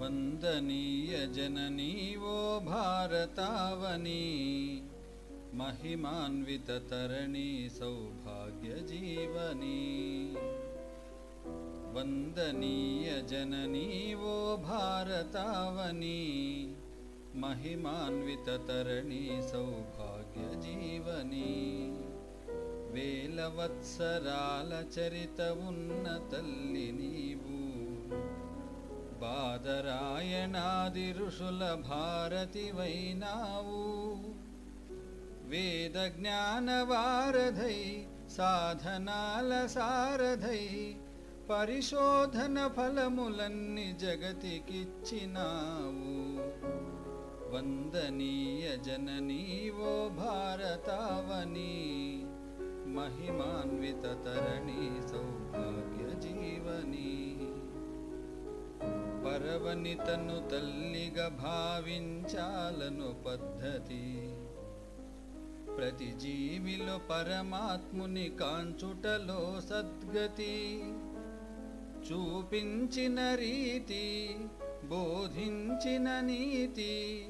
वन्दनीयजननीवो भारतावनी। महिमान्विततरणी सौभाग्यजीवनी वन्दनीयजननी वो भारतावनी। महिमान्विततरणी सौभाग्यजीवनी वेलवत्सरालचरित उन्नतल्लिनीवु బాదరాయణాది ఋషుల భారతి వైనావు వేద జ్ఞానవారధై సాధనాల సారధై పరిశోధన ఫలములన్ని జగతికిచ్చినావు. వందనీయ జననీవో భారతావని మహిమాన్విత తరణి సౌభాగ్య పరవనితను తల్లిగా భావించాలను పద్ధతి. ప్రతి జీవిలో పరమాత్ముని కాంచుటలో సద్గతి. చూపించిన రీతి బోధించిన నీతి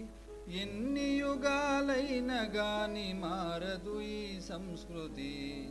ఎన్ని యుగాలైన గాని మారదు ఈ సంస్కృతి.